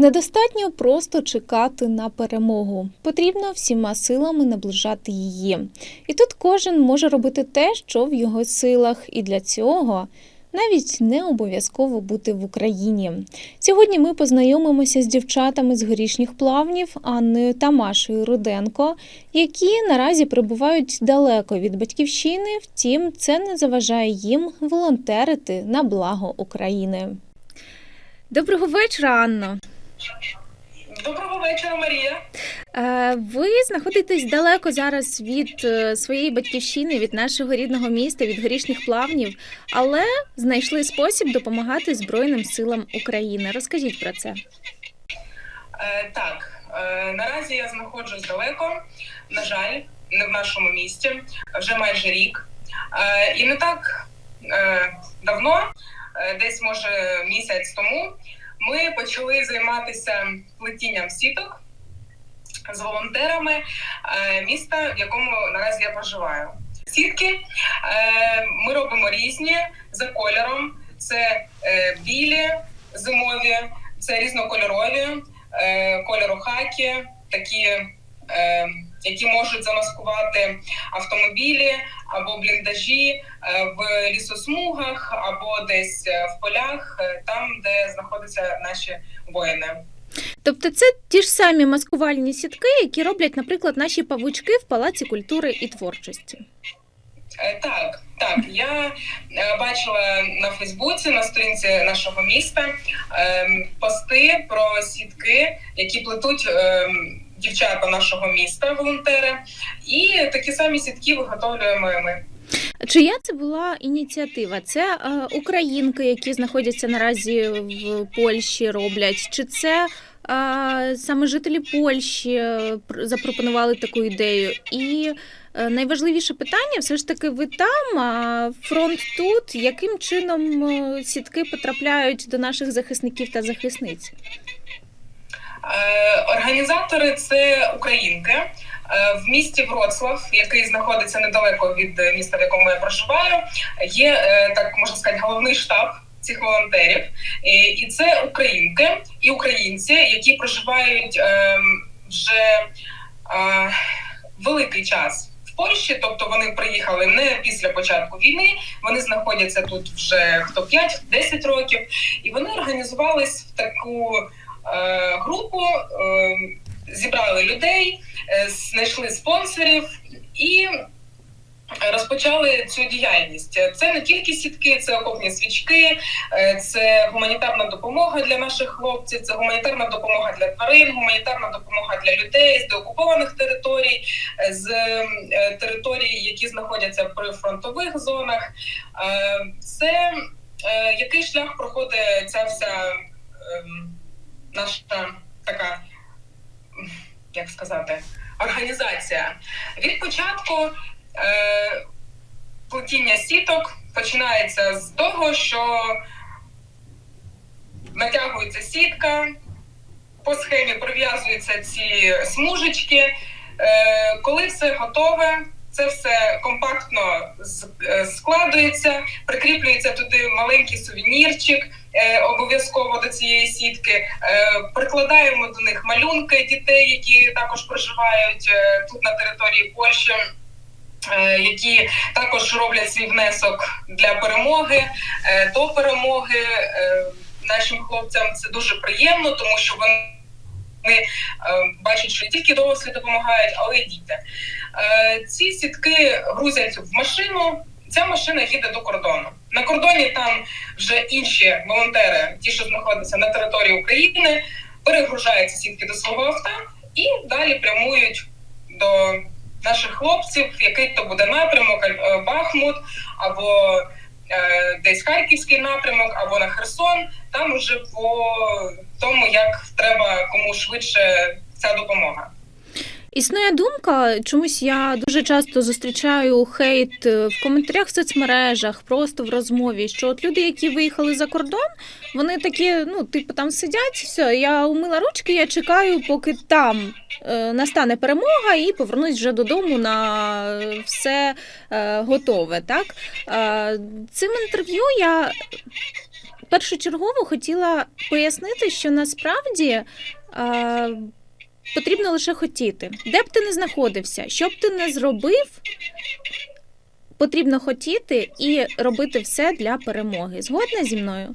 Недостатньо просто чекати на перемогу. Потрібно всіма силами наближати її. І тут кожен може робити те, що в його силах, і для цього навіть не обов'язково бути в Україні. Сьогодні ми познайомимося з дівчатами з горішніх плавнів Анною та Машею Руденко, які наразі перебувають далеко від батьківщини. Втім, це не заважає їм волонтерити на благо України. Доброго вечора, Анно. Доброго вечора, Марія. Е, Ви знаходитесь далеко зараз від е, своєї батьківщини, від нашого рідного міста, від горішніх плавнів, але знайшли спосіб допомагати Збройним силам України. Розкажіть про це. Е, так, наразі я знаходжусь далеко, на жаль, не в нашому місті, вже майже рік. І не так давно, десь може місяць тому, ми почали займатися плетінням сіток з волонтерами е, міста, в якому наразі я проживаю. Сітки е, ми робимо різні за кольором. Це е, білі, зимові, це різнокольорові, кольору хакі, такі, які можуть замаскувати автомобілі або бліндажі е, в лісосмугах, або десь е, в полях, е, там, де знаходяться наші воїни. Тобто, це ті ж самі маскувальні сітки, які роблять, наприклад, наші павучки в Палаці культури і творчості. Так, так. Я бачила на Фейсбуці на сторінці нашого міста ем, пости про сітки, які плетуть ем, дівчата нашого міста, волонтери, і такі самі сітки виготовлюємо ми. Чия це була ініціатива? Це е, українки, які знаходяться наразі в Польщі, роблять, чи це е, саме жителі Польщі е, запропонували таку ідею? І е, найважливіше питання все ж таки ви там, а фронт тут. Яким чином сітки потрапляють до наших захисників та захисниць? Е, Організатори це українки. Е, В місті Вроцлав, який знаходиться недалеко від е, міста, в якому я проживаю, є так можна сказати, головний штаб цих волонтерів. І це українки і українці, які проживають ем, вже великий час. Польщі, тобто вони приїхали не після початку війни, вони знаходяться тут вже хто 5-10 років, і вони організувались в таку групу, е, зібрали людей, е, знайшли спонсорів і розпочали цю діяльність. Це не тільки сітки, це окопні свічки, е, це гуманітарна допомога для наших хлопців, це гуманітарна допомога для тварин, гуманітарна допомога для людей з деокупованих територій, е, з е, територій, які знаходяться при фронтових зонах. Е, Це е, який шлях проходить ця вся ем, наша така, як сказати, організація. Від початку е, плетіння сіток починається з того, що натягується сітка, по схемі прив'язуються ці смужечки. Е, коли все готове, це все компактно е, складується, прикріплюється туди маленький сувенірчик е, обов'язково до цієї сітки. Е, прикладаємо до них малюнки дітей, які також проживають е, тут на території Польщі. е, Які також роблять свій внесок для перемоги е, до перемоги нашим хлопцям це дуже приємно, тому що вони е, бачать, що не тільки дорослі допомагають, але й діти. Е, Ці сітки грузять в машину. Ця машина їде до кордону. На кордоні там вже інші волонтери, ті, що знаходяться на території України, перегружають ці сітки до свого авто і далі прямують до наших хлопців, який то буде напрямок, е, Бахмут або десь Харківський напрямок, або на Херсон. Там уже по тому, як треба кому швидше ця допомога. Існує думка, чомусь я дуже часто зустрічаю хейт е, в коментарях в соцмережах, просто в розмові, що от люди, які виїхали за кордон, вони такі, ну, типу, там сидять, все, я умила ручки, я чекаю, поки там е, настане перемога, і повернусь вже додому на все е, готове. Так? Е, цим інтерв'ю я першочергово хотіла пояснити, що насправді е, потрібно лише хотіти. Де б ти не знаходився, що б ти не зробив, потрібно хотіти і робити все для перемоги. Згодна зі мною?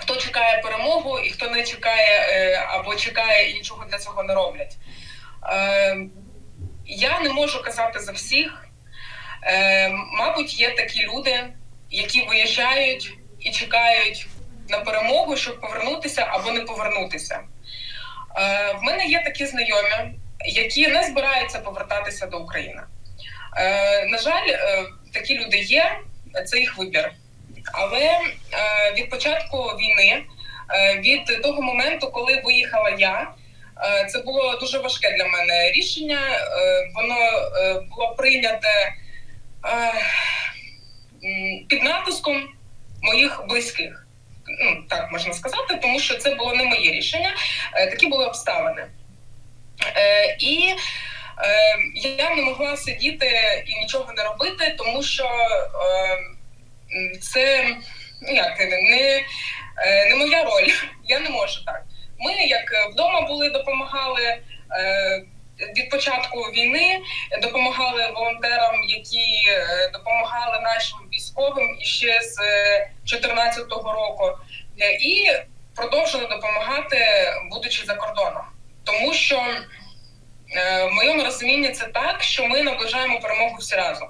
Хто чекає перемогу і хто не чекає е, або чекає і нічого для цього не роблять. Е, я не можу казати за всіх. Е, мабуть, є такі люди, які виїжджають і чекають на перемогу, щоб повернутися або не повернутися. Е, в мене є такі знайомі, які не збираються повертатися до України. Е, на жаль, е, такі люди є, це їх вибір. Але е, від початку війни, е, від того моменту, коли виїхала я, е, це було дуже важке для мене рішення. Е, воно е, було прийняте під натиском моїх близьких. Ну, так можна сказати, тому що це було не моє рішення, е, такі були обставини. Е, і е, я не могла сидіти і нічого не робити, тому що це ну, як, не, не моя роль. Я не можу так. Ми, як вдома були, допомагали. Е, від початку війни допомагали волонтерам, які е, допомагали нашим військовим іще з 2014 року, Е, і продовжили допомагати, будучи за кордоном, тому що е, в моєму розумінні це так, що ми наближаємо перемогу всі разом.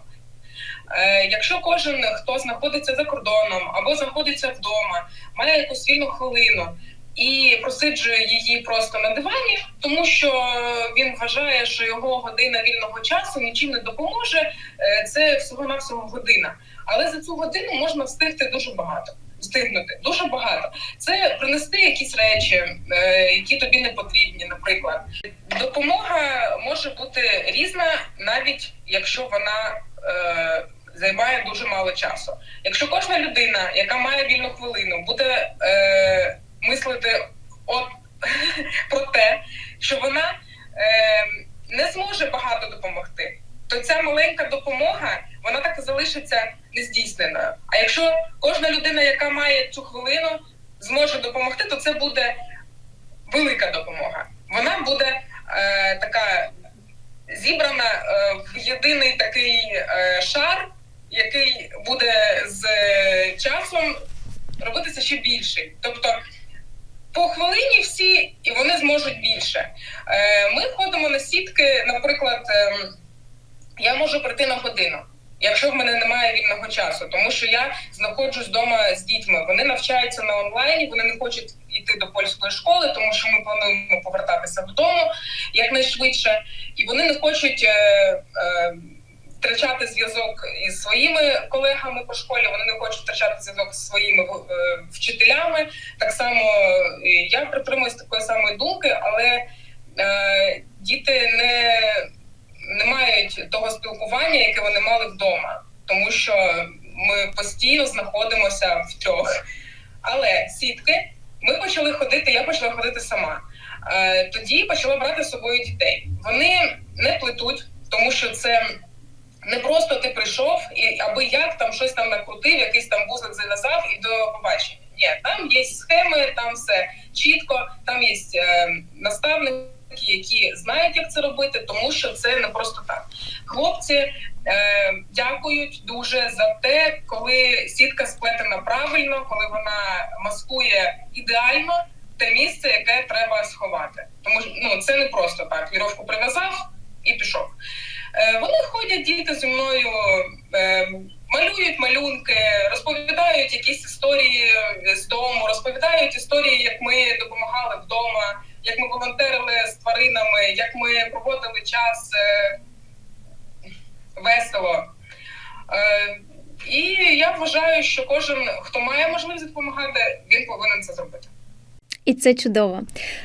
Е, Якщо кожен, хто знаходиться за кордоном або знаходиться вдома, має якусь вільну хвилину і просиджує її просто на дивані, тому що він вважає, що його година вільного часу нічим не допоможе. е, Це всього навсього година. Але за цю годину можна встигти дуже багато. Встигнути дуже багато. Це принести якісь речі, е, які тобі не потрібні, наприклад. Допомога може бути різна, навіть якщо вона е, займає дуже мало часу. Якщо кожна людина, яка має вільну хвилину, буде е, мислити от про те, що вона е, не зможе багато допомогти, то ця маленька допомога вона так і залишиться нездійсненою. А якщо кожна людина, яка має цю хвилину, зможе допомогти, то це буде велика допомога. Вона буде е, така зібрана е, в єдиний такий е, шар, який буде з е, часом робитися ще більший. Тобто по хвилині всі, і вони зможуть більше. Е, ми ходимо на сітки, наприклад, е, я можу прийти на годину. Якщо в мене немає вільного часу, тому що я знаходжусь вдома з дітьми. Вони навчаються на онлайні, вони не хочуть йти до польської школи, тому що ми плануємо повертатися додому якнайшвидше, і вони не хочуть е, е, втрачати зв'язок із своїми колегами по школі. Вони не хочуть втрачати зв'язок зі своїми е, вчителями. Так само е, я притримуюсь такої самої думки, але е, діти не не мають того спілкування, яке вони мали вдома, тому що ми постійно знаходимося в трьох. Але сітки ми почали ходити. Я почала ходити сама. Е, тоді почала брати з собою дітей. Вони не плетуть, тому що це не просто ти прийшов і аби як там щось там накрутив, якийсь там вузлик зав'язав і до побачення. Ні, там є схеми, там все чітко, там є е, наставники які знають, як це робити, тому що це не просто так. Хлопці е, дякують дуже за те, коли сітка сплетена правильно, коли вона маскує ідеально те місце, яке треба сховати. Тому ну це не просто так. Віровку прив'язав і пішов. Е, вони ходять діти зі мною. Е, Малюють малюнки, розповідають якісь історії з дому, розповідають історії, як ми допомагали вдома як ми волонтерили з тваринами, як ми проводили час е, весело. Е, і я вважаю, що кожен, хто має можливість допомагати, він повинен це зробити. І це чудово.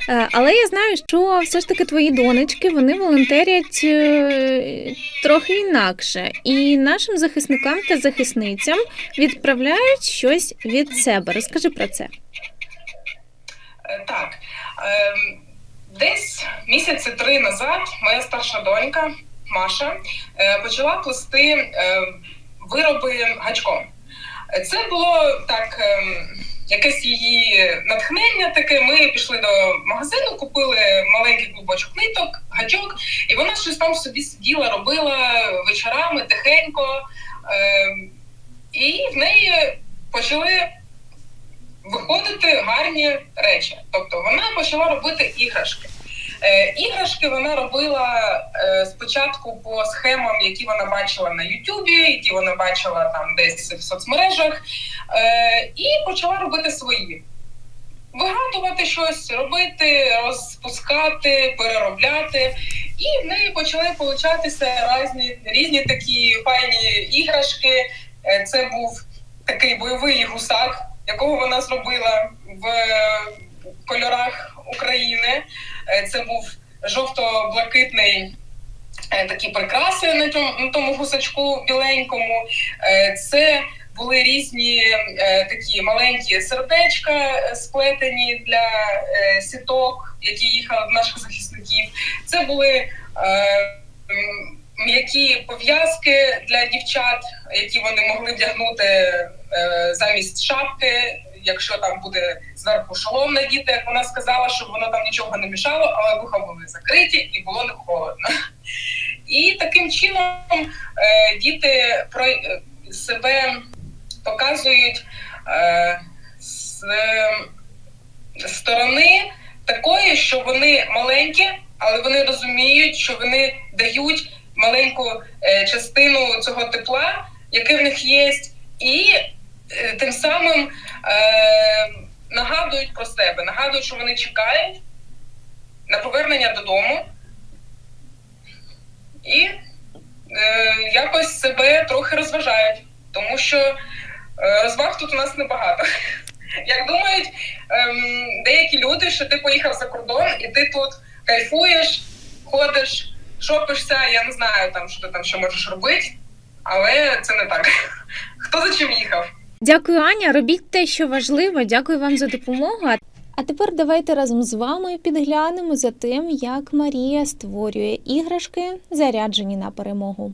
Е, Але я знаю, що все ж таки твої донечки вони волонтерять е, трохи інакше, і нашим захисникам та захисницям відправляють щось від себе. Розкажи про це. Е, Так. Ем, Десь місяці три назад моя старша донька Маша почала плести е, вироби гачком. Це було так ем, якесь її натхнення таке. Ми пішли до магазину, купили маленький клубочок ниток, гачок, і вона щось там собі сиділа, робила вечорами тихенько. Е, і в неї почали виходити гарні речі. Тобто вона почала робити іграшки. Е, іграшки вона робила е, спочатку по схемам, які вона бачила на Ютубі, які вона бачила там десь в соцмережах, е, і почала робити свої. Вигадувати щось, робити, розпускати, переробляти. І в неї почали получатися різні, різні такі файні іграшки. Це був такий бойовий гусак, якого вона зробила в кольорах України. Е, Це був жовто-блакитний. е, Такі прикраси на тому, на тому гусачку біленькому. Е, Це були різні такі маленькі сердечка сплетені для сіток, які їхали в наших захисників. Це були м'які пов'язки для дівчат, які вони могли вдягнути замість шапки, якщо там буде зверху шолом надіти, як вона сказала, щоб воно там нічого не мішало, але вуха були закриті і було не холодно. І таким чином е, діти про е, себе показують е, з сторони такої, що вони маленькі, але вони розуміють, що вони дають маленьку частину цього тепла, яке в них є, і тим самим е, нагадують про себе, нагадують, що вони чекають на повернення додому. І е, якось себе трохи розважають, тому що е, розваг тут у нас небагато. Як думають ем, деякі люди, що ти поїхав за кордон і ти тут кайфуєш, ходиш, шопишся, я не знаю там, що ти там ще можеш робити, але це не так. Хто за чим їхав? Дякую, Аня. Робіть те, що важливо. Дякую вам за допомогу. А тепер давайте разом з вами підглянемо за тим, як Марія створює іграшки, заряджені на перемогу.